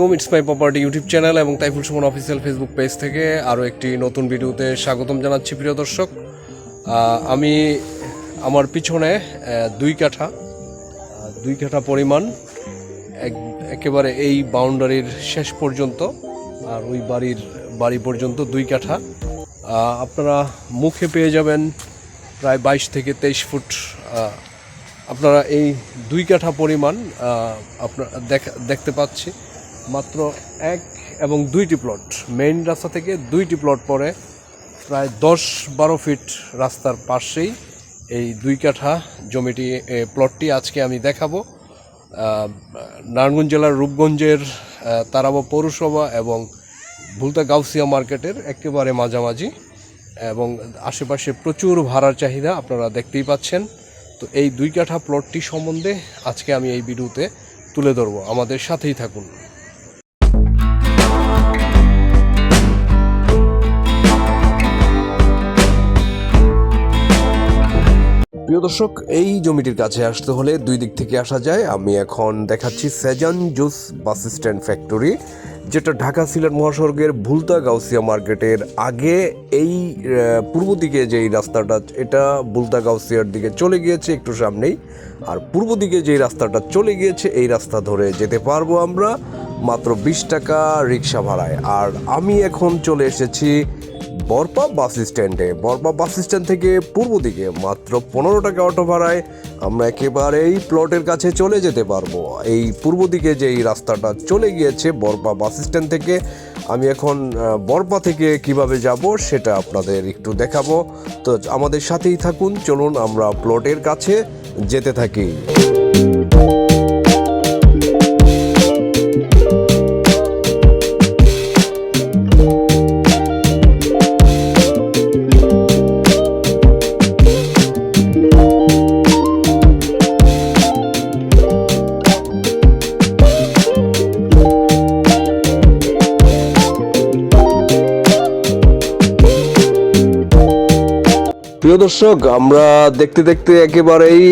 আলাইকুম it's my property YouTube channel এবং Taiful Sumon official Facebook page থেকে আরও একটি নতুন ভিডিওতে স্বাগতম জানাচ্ছি প্রিয় দর্শক। আমি আমার পিছনে দুই কাঠা দুই কাঠা পরিমাণ, এক- একেবারে এই বাউন্ডারির শেষ পর্যন্ত আর ওই বাড়ির বাড়ি পর্যন্ত দুই কাঠা। আপনারা মুখে পেয়ে যাবেন প্রায় বাইশ থেকে তেইশ ফুট আপনারা এই দুই কাঠা পরিমাণ আপনার দেখতে পাচ্ছি। মাত্র এক এবং দুইটি প্লট মেইন রাস্তা থেকে দুইটি প্লট পরে প্রায় দশ বারো ফিট রাস্তার পাশেই এই দুই কাঠা জমিটি প্লটটি আজকে আমি দেখাবো। নারায়ণগঞ্জ জেলার রূপগঞ্জের তারাবা পৌরসভা এবং ভুলতা গাউসিয়া মার্কেটের একেবারে মাঝামাঝি এবং আশেপাশে প্রচুর ভাড়ার চাহিদা আপনারা দেখতেই পাচ্ছেন। তো এই দুই কাঠা প্লটটি সম্বন্ধে আজকে আমি এই ভিডিওতে তুলে ধরবো। আমাদের সাথেই থাকুন। প্রিয় দর্শক, এই জমিটির কাছে আসতে হলে দুই দিক থেকে আসা যায়। আমি এখন দেখাচ্ছি Shezan juice bus stand factory, যেটা ঢাকা সিলেট মহাসড়কের ভুলতা গাউসিয়া মার্কেটের আগে এই পূর্ব দিকে যেই রাস্তাটা, এটা ভুলতা গাউসিয়ার দিকে চলে গিয়েছে একটু সামনেই। আর পূর্ব দিকে যেই রাস্তাটা চলে গিয়েছে, এই রাস্তা ধরে যেতে পারব আমরা মাত্র বিশ টাকা রিক্সা ভাড়ায়। আর আমি এখন চলে এসেছি বরপা বাস স্ট্যান্ডে। বরপা বাস স্ট্যান্ড থেকে পূর্ব দিকে মাত্র পনেরো টাকা অটো ভাড়ায় আমরা একেবারেই প্লটের কাছে চলে যেতে পারব। এই পূর্ব দিকে যে এই রাস্তাটা চলে গিয়েছে বরপা বাস স্ট্যান্ড থেকে, আমি এখন বরপা থেকে কীভাবে যাব সেটা আপনাদের একটু দেখাবো। তো আমাদের সাথেই থাকুন, চলুন আমরা প্লটের কাছে যেতে থাকি। প্রিয় দর্শক, আমরা দেখতে দেখতে একেবারেই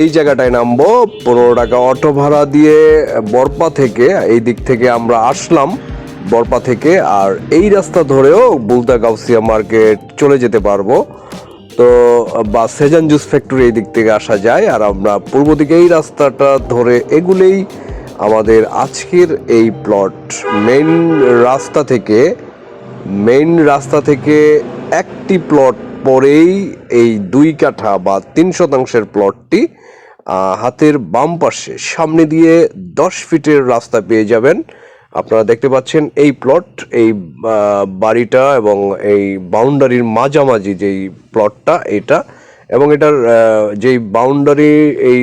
এই জায়গাটায় নামবো। পনেরো টাকা অটো ভাড়া দিয়ে বরপা থেকে, এই দিক থেকে আমরা আসলাম বরপা থেকে, আর এই রাস্তা ধরেও বুলতা গাউসিয়া মার্কেট চলে যেতে পারব। তো, বা সেজান জুস ফ্যাক্টরি এই দিক থেকে আসা যায়, আর আমরা পূর্ব দিকে এই রাস্তাটা ধরে এগুলেই আমাদের আজকের এই প্লট মেইন রাস্তা থেকে মেইন রাস্তা থেকে একটি প্লট পরেই এই দুই কাঠা বা তিন শতাংশের প্লটটি হাতের বাম পাশে, সামনে দিয়ে দশ ফিটের রাস্তা পেয়ে যাবেন। আপনারা দেখতে পাচ্ছেন এই প্লট এই বাড়িটা এবং এই বাউন্ডারির মাঝামাঝি যেই প্লটটা এটা এবং এটার যেই বাউন্ডারি এই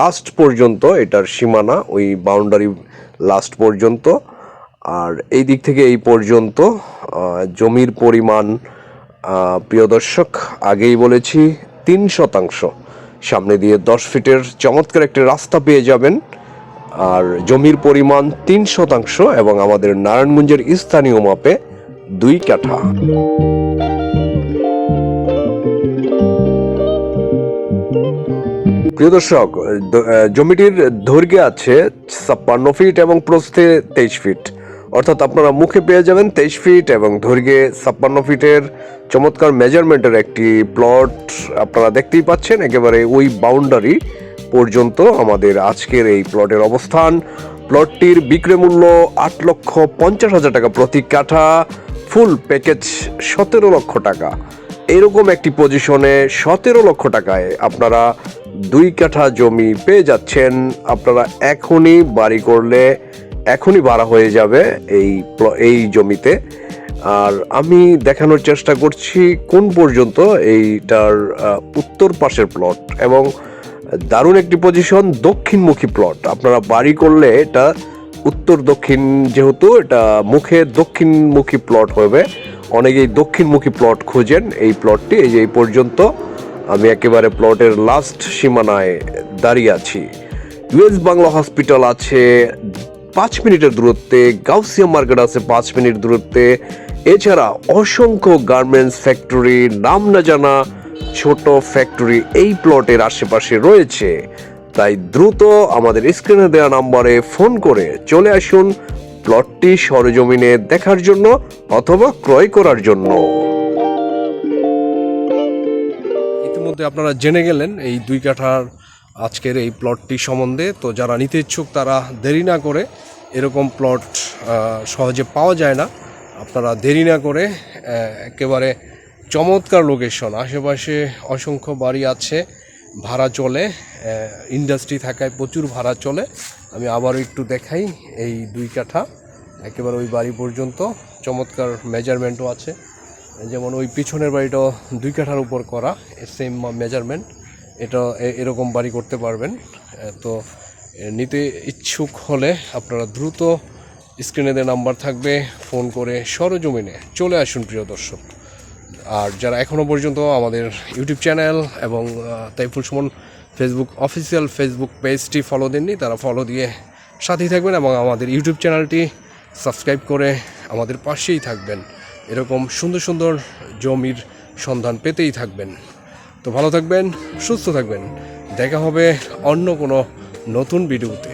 লাস্ট পর্যন্ত, এটার সীমানা ওই বাউন্ডারি লাস্ট পর্যন্ত। আর এই দিক থেকে এই পর্যন্ত জমির পরিমাণ প্রিয় দর্শক, আগেই বলেছি, তিন শতাংশ। সামনে দিয়ে দশ ফিটের চমৎকার একটি রাস্তা পেয়ে যাবেন। আর জমির পরিমাণ তিন শতাংশ এবং আমাদের নারায়ণগঞ্জের স্থানীয় মাপে দুই কাঠা। প্রিয় দর্শক জমিটির দৈর্ঘ্যে আছে ছাপ্পান্ন ফিট এবং প্রস্থে তেইশ ফিট। অর্থাৎ আপনারা মুখে পেয়ে যাবেন তেইশ ফিট এবং দৈর্ঘ্যে ছাপ্পান্ন ফিটের চমৎকার মেজারমেন্টের একটি প্লট আপনারা দেখতেই পাচ্ছেন। একেবারে ওই বাউন্ডারি পর্যন্ত আমাদের আজকের এই প্লটের অবস্থান। প্লটটির বিক্রয় মূল্য আট লক্ষ পঞ্চাশ হাজার টাকা প্রতি কাঠা ফুল প্যাকেজ সতেরো লক্ষ টাকা। এরকম একটি পজিশনে সতেরো লক্ষ টাকায় আপনারা দুই কাঠা জমি পেয়ে যাচ্ছেন। আপনারা এখনই বাড়ি করলে এখনই ভাড়া হয়ে যাবে এই এই জমিতে। আর আমি দেখানোর চেষ্টা করছি কোন পর্যন্ত এইটার উত্তর পাশের প্লট এবং দারুণ একটি পজিশন দক্ষিণমুখী প্লট আপনারা বাড়ি করলে এটা উত্তর দক্ষিণ, যেহেতু এটা মুখে দক্ষিণমুখী প্লট হবে। অনেকেই দক্ষিণমুখী প্লট খোঁজেন এই প্লটটি এই যে এই পর্যন্ত আমি একেবারে প্লটের লাস্ট সীমানায় দাঁড়িয়ে আছি। ইউএস বাংলা হসপিটাল আছে পাঁচ মিনিটের দূরত্বে, গাউসিয়া মার্কেট আছে পাঁচ মিনিট দূরত্বে। এছাড়া অসংখ্য গার্মেন্টস ফ্যাক্টরি, নাম না জানা ছোট ফ্যাক্টরি এই প্লটের আশেপাশে রয়েছে। তাই দ্রুত আমাদের স্ক্রিনে দেওয়া নাম্বারে ফোন করে চলে আসুন প্লটটি সরজমিনে দেখার জন্য অথবা ক্রয় করার জন্য। ইতিমধ্যে আপনারা জেনে গেলেন, এই দুই কাঠার আজকের এই প্লটটি সম্বন্ধে। তো যারা নিতে ইচ্ছুক, তারা দেরি না করে এরকম প্লট সহজে পাওয়া যায় না। আপনারা দেরি না করে একেবারে চমৎকার লোকেশন আশেপাশে অসংখ্য বাড়ি আছে, ভাড়া চলে ইন্ডাস্ট্রি থাকায় প্রচুর ভাড়া চলে। আমি আবারও একটু দেখাই এই দুই কাঠা। একেবারে ওই বাড়ি পর্যন্ত চমৎকার মেজারমেন্টও আছে। যেমন ওই পিছনের বাড়িটাও দুই কাঠার উপর করা সেম মেজারমেন্ট এটা এরকম বাড়ি করতে পারবেন। তো নিতে ইচ্ছুক হলে আপনারা দ্রুত স্ক্রিনে যে নাম্বার থাকবে, ফোন করে সরজমিনে চলে আসুন প্রিয় দর্শক। আর যারা এখনও পর্যন্ত আমাদের ইউটিউব চ্যানেল এবং Taiful Sumon Facebook, official Facebook পেজটি ফলো দেননি, তারা ফলো দিয়ে সাথেই থাকবেন এবং আমাদের ইউটিউব চ্যানেলটি সাবস্ক্রাইব করে আমাদের পাশেই থাকবেন। এরকম সুন্দর সুন্দর জমির সন্ধান পেতেই থাকবেন। তো ভালো থাকবেন সুস্থ থাকবেন। দেখা হবে অন্য কোনো নতুন ভিডিওতে।